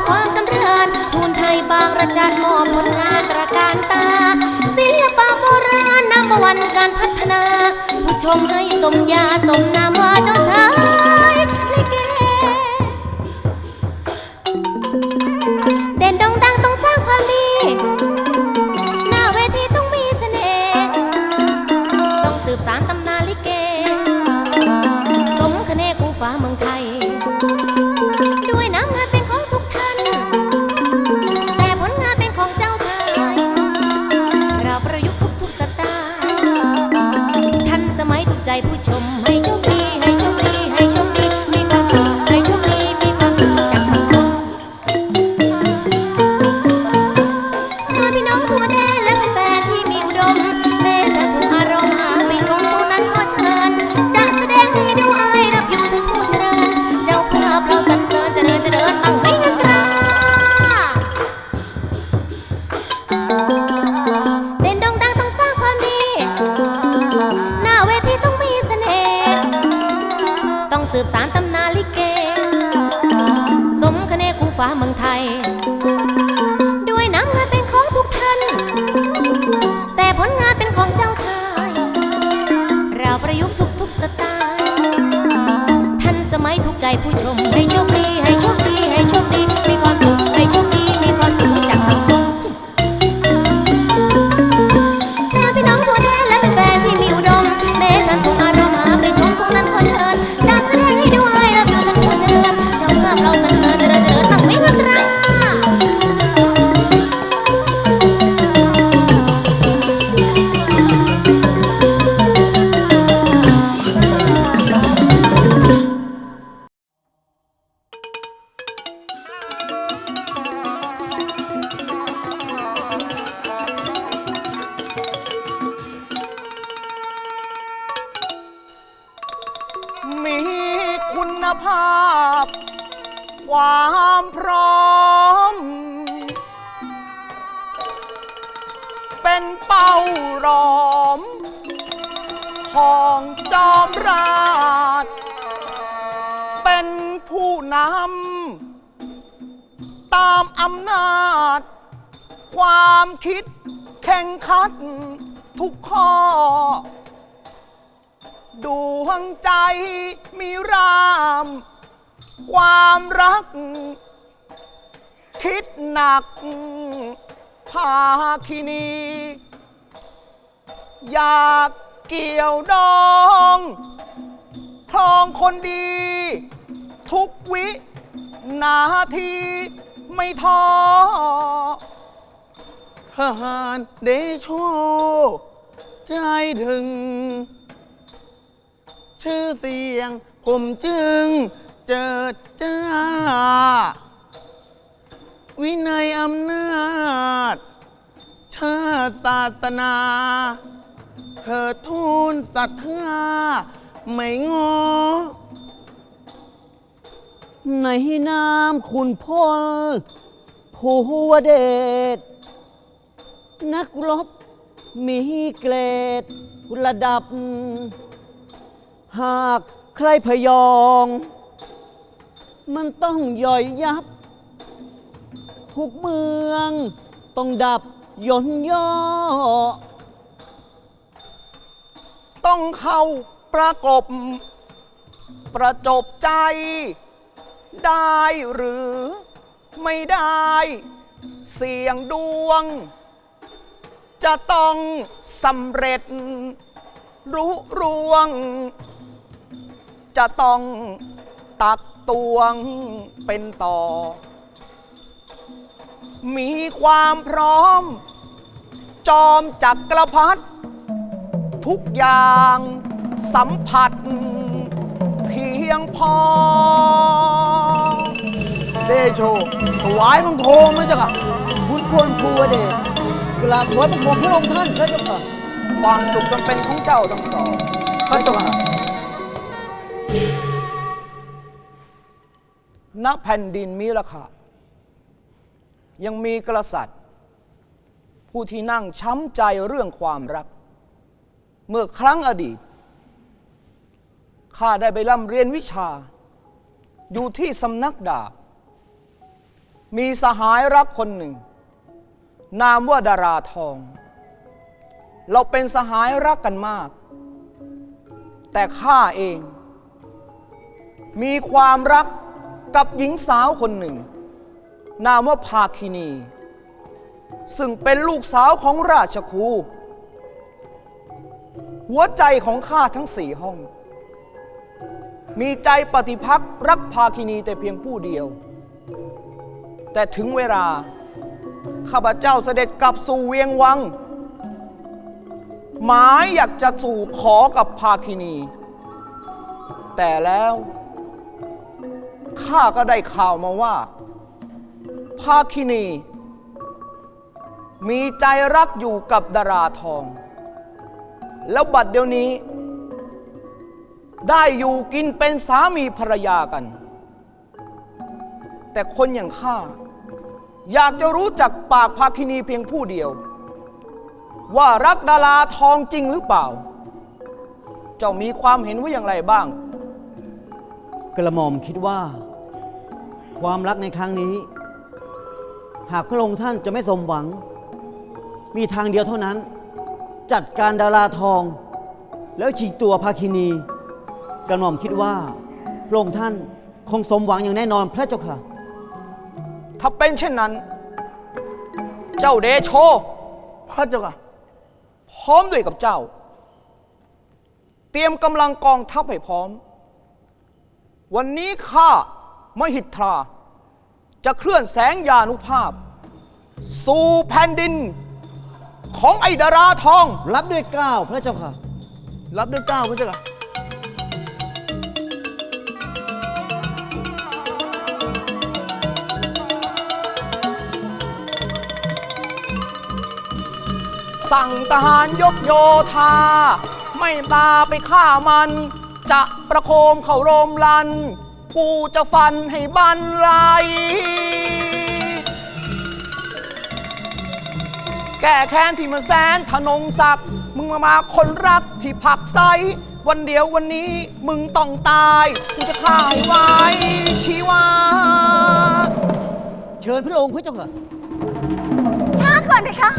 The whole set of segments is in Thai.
อบความสำเริญทูนไทยบางระจันมอบผลงานตระการตา ศิลปะโบราณนำมาวันการพัฒนา ผู้ชมให้สมยาสมนามว่าเจ้าชาย ความพร้อม เป็นเป้ารอม ของจอมราช เป็นผู้นำ ตามอำนาจ ความคิดแข่งขันทุกข้อดวงใจมีราม ความรัก คิดหนักภาคินี อยากเกี่ยวดองครองคนดี ทุกวินาทีไม่ท้อทหารเดโช ใจถึง ชื่อเสียงผมจึงเจิดจ้า วินัยอำนาจ ชาติศาสนา เธอทูลศรัทธาไม่งอ ในนามคุณพลภูวเดชนักรบมีเกรดระดับ หากใครพยอง มันต้องย่อยยับ ทุกเมือง ต้องดับย่นย่อ ต้องเข้าประกบ ประจบใจ ได้หรือไม่ได้ เสียงดวง จะต้องสำเร็จ รู้รวง จะต้องตักตวงเป็นต่อ มีความพร้อม จอมจักรพรรดิทุกอย่างสัมผัส เพียงพอ เดโชถวายบังคมนะเจ้าค่ะคุณพลภูวเดชกราบถวายบังคมพระองค์ท่านพระเจ้าค่ะความสุขจงเป็นของเจ้าทั้งสองพระเจ้าค่ะณแผ่นดินมีราคา ยังมีกษัตริย์ ผู้ที่นั่งช้ำใจเรื่องความรัก เมื่อครั้งอดีตข้าได้ไปร่ำเรียนวิชา อยู่ที่สำนักดาบ มีสหายรักคนหนึ่ง นามว่าดาราทอง เราเป็นสหายรักกันมาก แต่ข้าเอง มีความรักกับหญิงสาวคนหนึ่ง นามว่าภาคินี ซึ่งเป็นลูกสาวของราชครู หัวใจของข้าทั้งสี่ห้อง มีใจปฏิพักรักภาคินีแต่เพียงผู้เดียว แต่ถึงเวลา ข้าพเจ้าเสด็จกลับสู่เวียงวัง หมายอยากจะสู่ขอกับภาคินี แต่แล้วข้าก็ได้ข่าวมาว่า ภาคินี มีใจรักอยู่กับดาราทอง แล้วบัดเดี๋ยวนี้ ได้อยู่กินเป็นสามีภรรยากัน แต่คนอย่างข้า อยากจะรู้จักปากภาคินีเพียงผู้เดียว ว่ารักดาราทองจริงหรือเปล่า เจ้ามีความเห็นว่าอย่างไรบ้าง กระหม่อมคิดว่า ความรักในครั้งนี้ หากพระองค์ท่านจะไม่สมหวัง มีทางเดียวเท่านั้น จัดการดาราทอง แล้วชิงตัวภาคินีกระหม่อมคิดว่าพระองค์ท่านคงสมหวังอย่างแน่นอนพระเจ้าค่ะ ถ้าเป็นเช่นนั้น เจ้าเดโช พระเจ้าค่ะ พร้อมด้วยกับเจ้า เตรียมกำลังกองทัพให้พร้อม วันนี้ข้ามหิทธา จะเคลื่อนแสงยานุภาพ สู่แผ่นดิน ของไอดาราทอง รับด้วยเกล้าวพระเจ้าค่ะ รับด้วยเจ้าพระเจ้าค่ะ สั่งทหารยกโยธา ไม่ตาไปฆ่ามัน จะประโคมเขาโรมลัน กูจะฟันให้บันไลแก้แค้นที่มันแสนทนงศักดิ์มึงมามาคนรักที่ผักไซวันเดียววันนี้มึงต้องตายกูจะฆ่าให้ไว้ชีวา เชิญพระองค์พระเจ้าค่ะ ช้าก่อนไหมคะ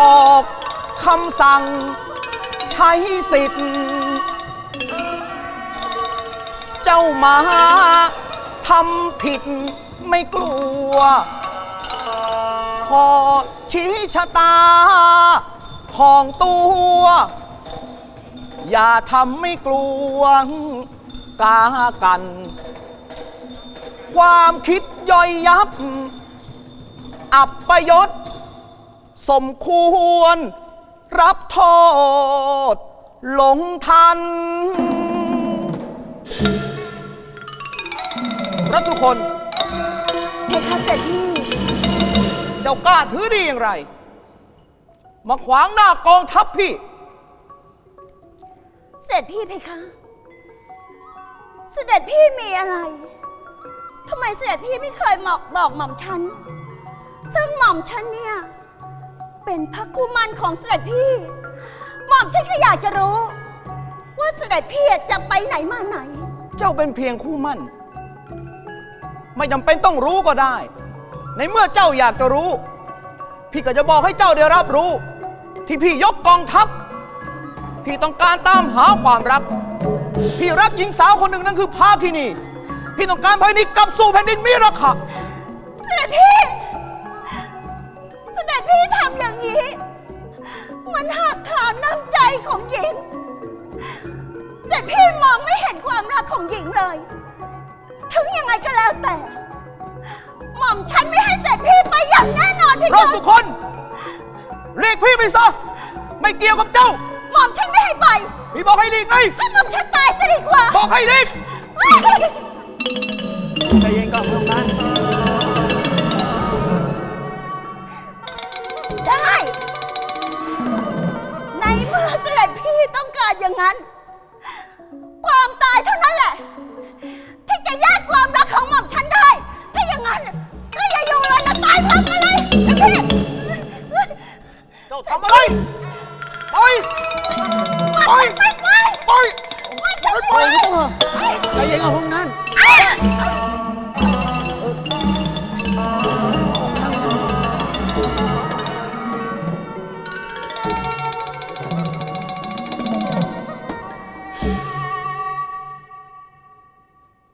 ออกคำสั่งใช้สิทธิ์ เจ้ามาทำผิดไม่กลัว ขอชี้ชะตา ของตัว อย่าทำไม่กลัวกากัน ความคิดย่อยยับ อับประยศ สมควร รับโทษหลงทัน พระสุคนเพคะเสร็จพี่เจ้ากล้าถือดีอย่างไร มาขวางหน้ากองทัพพี่ เสร็จพี่เพคะ เสด็จพี่มีอะไรทำไมเสด็จพี่ไม่เคยบอกบอกหม่อมฉัน ซึ่งหม่อมฉันเนี่ย เป็นพระคู่มั่นของเสด็จพี่ หม่อมฉันก็อยากจะรู้ ว่าเสด็จพี่จะไปไหนมาไหน เจ้าเป็นเพียงคู่มั่น ไม่จำเป็นต้องรู้ก็ได้ ในเมื่อเจ้าอยากจะรู้ พี่ก็จะบอกให้เจ้าได้รับรู้ ที่พี่ยกกองทัพ พี่ต้องการตามหาความรัก พี่รักหญิงสาวคนหนึ่งนั่นคือภาคินี พี่ต้องการพานิกกลับสู่แผ่นดินมิราคะเสด็จพี่ เสด็จพี่ทำอย่างนี้ มันหักขาน้ำใจของหญิงเสด็จพี่มองไม่เห็นความรักของหญิงเลย ถึงยังไงก็แล้วแต่ หม่อมฉันไม่ให้เสด็จพี่ไปอย่างแน่นอนพี่รกถสุคนเรียกพี่ไปซะ ไม่เกี่ยวกับเจ้า หม่อมฉันไม่ให้ไป พี่บอกให้หลีกไง ให้หม่อมฉันตายซะดีกว่า บอกให้หลีก ใจเย็นก่อนพระองค์ท่าน เมื่อเสด็จพี่ต้องการอย่างนั้น ความตายเท่านั้นแหละ ที่จะแยกความรักของหม่อมฉันได้ ถ้าอย่างนั้น ก็อย่าอยู่เลยนะตายพร้อมกันเลยนะพี่เจ้าทำอะไรไปไปไปไปไปไปไปใจเย็นก่อนพระองค์ท่าน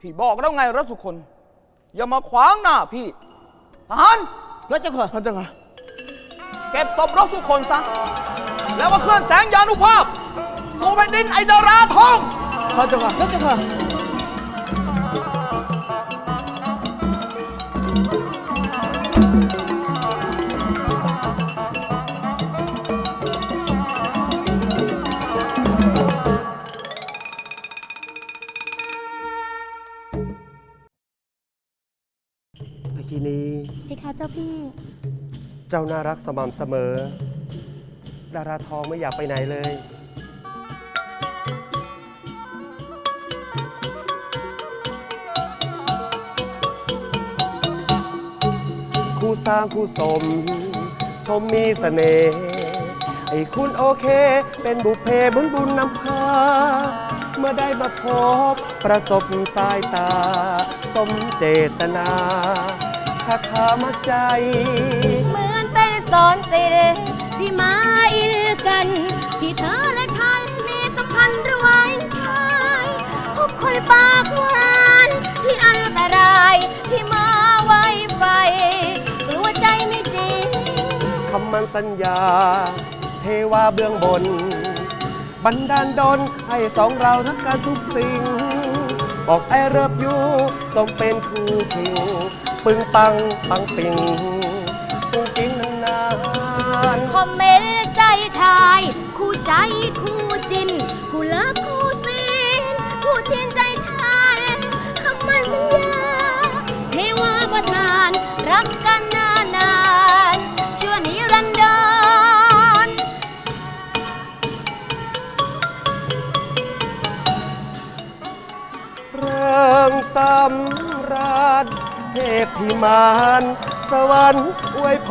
พี่บอกแล้วไงรัสุคน อย่ามาขวางหน้าพี่ทหารพระเจ้าค่ะพระเจ้าค่ะเก็บศพรถทุกคนซะ แล้วก็เคลื่อนแสงยานุภาพสู่แผ่นดินไอดาราทองพระเจ้าค่ะพระเจ้าค่ะ จ้าพี่ เจ้าน่ารักสม่ำเสมอ ดาราทองไม่อยากไปไหนเลย คู่สร้างคู่สม ชมมีเสน่ห์ไอ้คุณโอเค เป็นบุพเพบุญบุญนำพา เมื่อได้มาพบ ประสบสายตา สมเจตนา คาถามัดใจ เหมือนเป็นสอนศิลป์ที่มาอินกัน ที่เธอและฉันมีสัมพันธ์ระหว่างชายพบคนปากหวานที่อันตรายที่มาไวไฟกลัวใจไม่จริง คำมันสัญญา เทวาเบื้องบน บันดาลดนให้สองเรารักกันทุกสิ่ง บอกไอเริบอยู่สมเป็นคู่คิง ปึงปังปังปิงกุ้งกิ้งนานคอมเมนต์ใจชาย คู่ใจคู่จิน คู่เลิฟคู่ซีนคู่ชินใจฉันคำมั่นสัญญาเทวาประทาน รักกันนานนานชั่วนิรันดรเริ่มสำราญ เทพพิมานสวรรค์อวยพ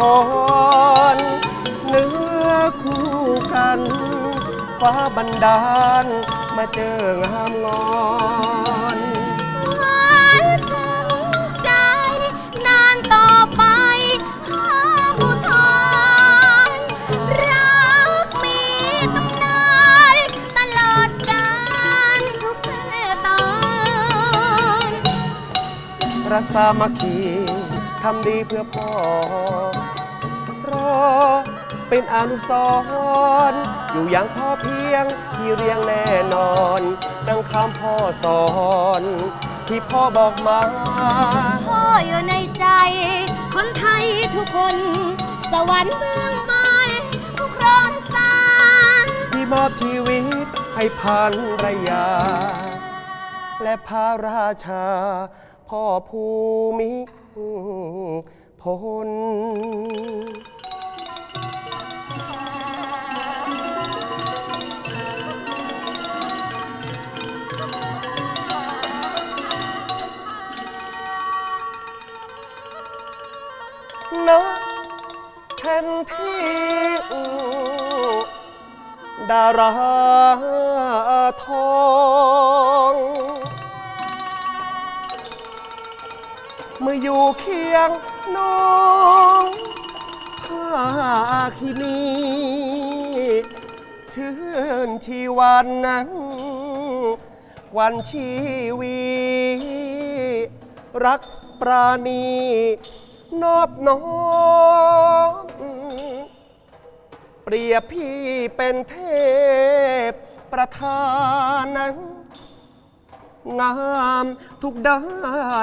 รเนื้อคู่กัน ฟ้าบันดาลมาเจองามงอน รักษามัคคีทำดีเพื่อพ่อ รอ เป็นอนุสรณ์อยู่อย่างพอเพียงที่เรียงแน่นอน ดังคำพ่อสอน ที่พ่อบอกมา พ่ออยู่ในใจ คนไทยทุกคน สวรรค์เมืองบานผู้ครองสร้างที่มอบชีวิตให้พันรยา และพระราชา พ่อภูมิพลณแผ่นที่ดาราทอ อยู่เคียงน้องภาคินีชื่นชีวันนั้นวันชีวี รักปราณี นอบน้อมเปรียบพี่เป็นเทพประธานนั้นงามทุกด้า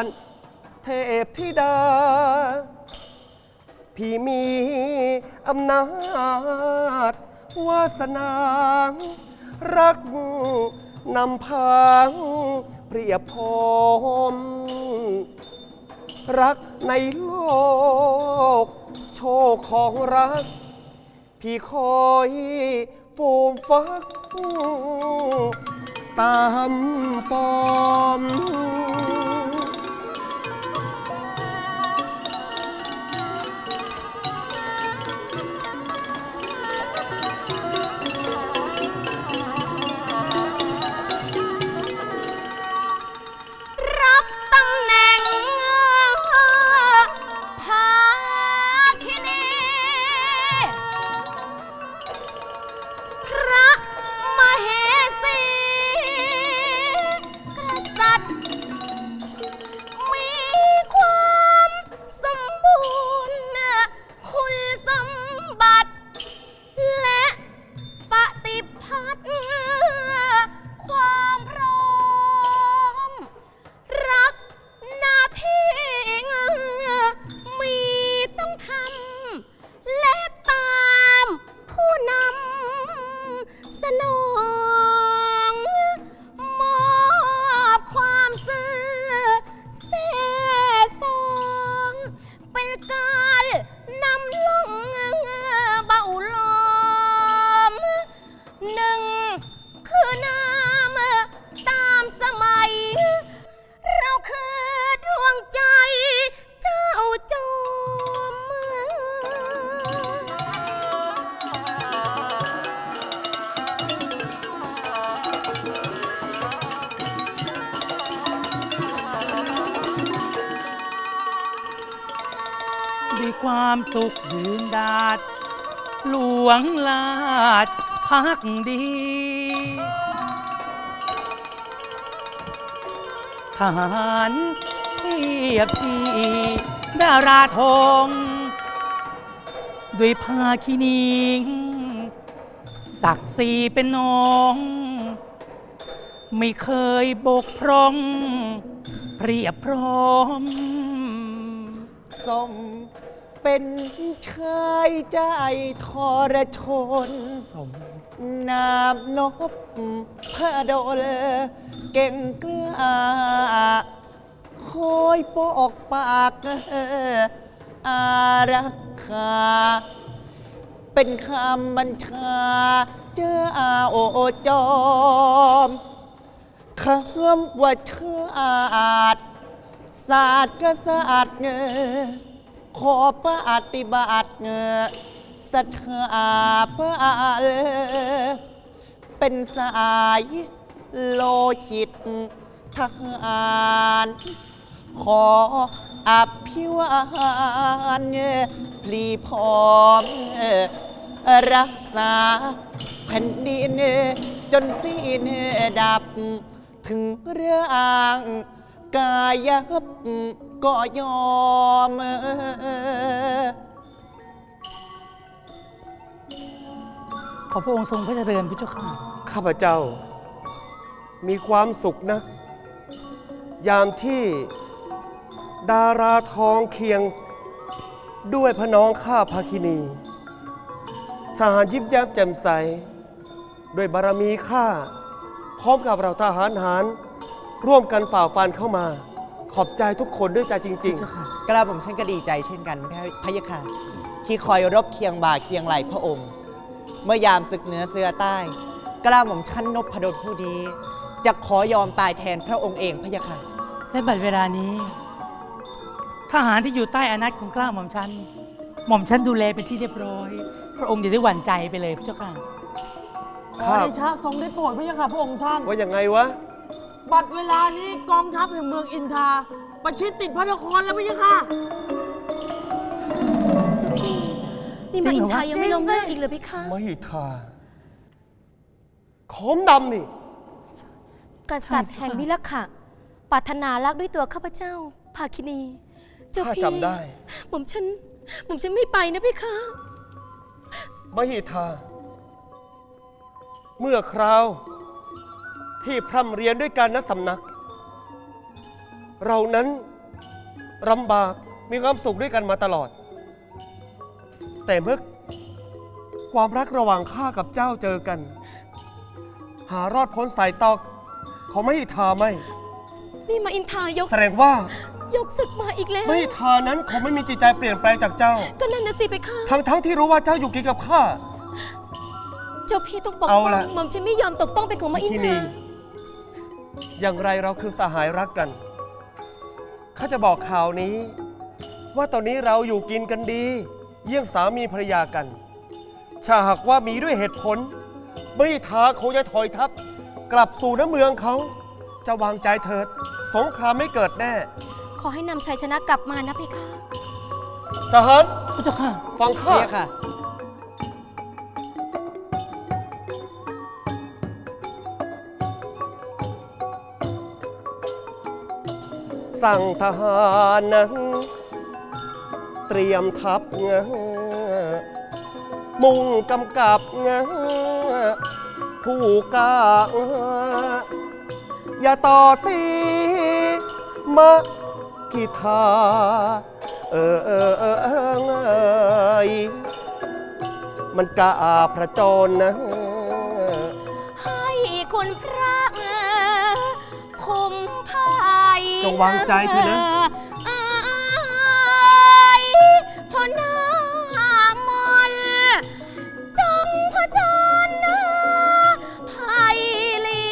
น เทพธิดา พี่มีอำนาจวาสนา รักนำพางเปรียบพรมรักในโลก โชคของรัก พี่คอยฟูมฟัก ตามฟอม สุขยืนดาด หลวงลาดพักดี ทหารเทียบทีดาราธงด้วยภาคินีศักดิ์ศรีเป็นน้อง ไม่เคยบกพร่องเปรียบพร้อม สม เป็นชายใจทรชน สมนามนบพระดลเก่งกล้าคอยปอกปากอารักขาเป็นคำบัญชาเจ้าโอจอมคำว่าเชิดศาสตร์กษัตริย์เงอ ขอปฏิบัติเงอศรัทธาพระเลอเป็นสายโลหิตทหารขออภิวานพลีพร้อมรักษาแผ่นดินจนสิ้นดับ ถึงเรื่องกายับ ก็ยอม ขอพระองค์ทรงพระเจริญพระเจ้าค่ะ ข้าพเจ้า มีความสุขนะ ยามที่ดาราทองเคียง ด้วยพระน้องข้าภาคินีทหารยิบยับแจ่มใส ด้วยบารมีข้า พร้อมกับเราทหารหาร ร่วมกันฝ่าฟันเข้ามา ขอบใจทุกคนด้วยใจจริงเจ้าค่ะกระผมฉันก็ดีใจเช่นกันพระพะยะค่ะ ที่คอยรบเคียงบ่าเคียงไหลพระองค์ เมื่อยามศึกเหนือเสือใต้ กระผมชั้นนพดลผู้ดีจะขอยอมตายแทนพระองค์เองพะยะค่ะและบัดเวลานี้ ทหารที่อยู่ใต้อานัตของกล้าหม่อมชันหม่อมฉันดูแลเป็นที่เรียบร้อย พระองค์อย่าได้หวั่นใจไปเลยพระเจ้าค่ะขอเดชะทรงได้โปรดพระยาค่ะพระองค์ท่าน ว่ายังไงวะ บัดเวลานี้กองทัพแห่งเมืองอินทราประชิดติดพระนครแล้วพระยาค่ะ เจ้าพี่นี่มาอินทายังไม่ลงเรื่องอีกเลยพี่คะมหิทาขอมดำนี่ กษัตริย์แห่งวิลขะปรารถนารักด้วยตัวข้าพเจ้าภาคินี เจ้าข้าพี่จำได้ หม่อมฉันหม่อมฉันไม่ไปนะพี่คะมหิทา เมื่อคราว ที่พร่ำเรียนด้วยกันณสำนัก เรานั้นลำบากมีความสุขด้วยกันมาตลอด แต่เมื่อความรักระหว่างข้ากับเจ้าเจอกัน หารอดพ้นสายตอกของมหิทาไม่นี่มาอินทายกแสดงว่า ยกศึกมาอีกแล้วมหิทานั้นคงไม่มีจิตใจเปลี่ยนแปลงจากเจ้า ก็นั่นนะสิไปค่ะทั้งทั้งที่รู้ว่าเจ้าอยู่กินกับข้า เจ้าพี่ต้องปกเอาป้องล่ะ หม่อมฉันไม่ยอมตกต้องเป็นของมาอินที่ทานี่ อย่างไรเราคือสหายรักกัน ข้าจะบอกข่าวนี้ ว่าตอนนี้เราอยู่กินกันดี เยี่ยงสามีภรรยากันถ้าหากว่ามีด้วยเหตุผล ไม่ท้าคงจะถอยทัพ กลับสู่น้ำเมืองเขา จะวางใจเถิด สงครามไม่เกิดแน่ ขอให้นำชัยชนะกลับมานะเพคะทหารพระเจ้าค่ะ ฟังข้าเรียกค่ะ สั่งทหารนั้นเตรียมทัพเงมุ่งกำกับเงผู้กล้าอย่าต่อตีมะกิทาเออเออเออเออมันกล้าพระจรนะ จงวางใจเถอะนะ เอยพอหน้ามนต์จงผจญภัยเลี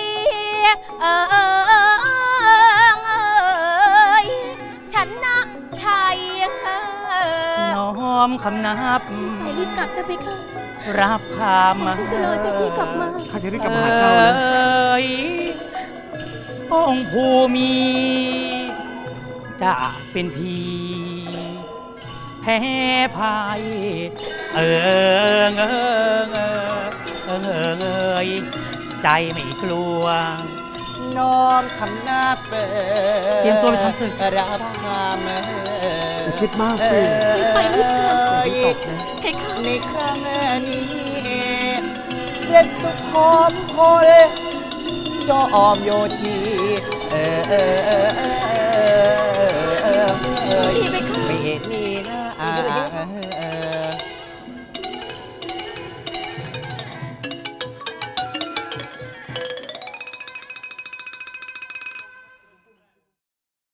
ยเออเออเออเอยชนะชัยน้อมคำนับ ไปรีบกลับนะไปค่ะรับคำฉันจะรอเจ้าพี่กลับมา ข้าจะได้กลับมาหาเจ้านะ เอ้ย องค์ภูมิ จะเป็นพีแพ้ภัยเออเออเออเออเออเอยใจไม่กลัว น้อมคำหน้าเปิดเตรียมตัวไปทำศึก รับคำคิดมากสิ ไปรีบกลับเอ่ยเพคะในครั้งนี้เด็ดตุกพร้อมพลจออมโยที อ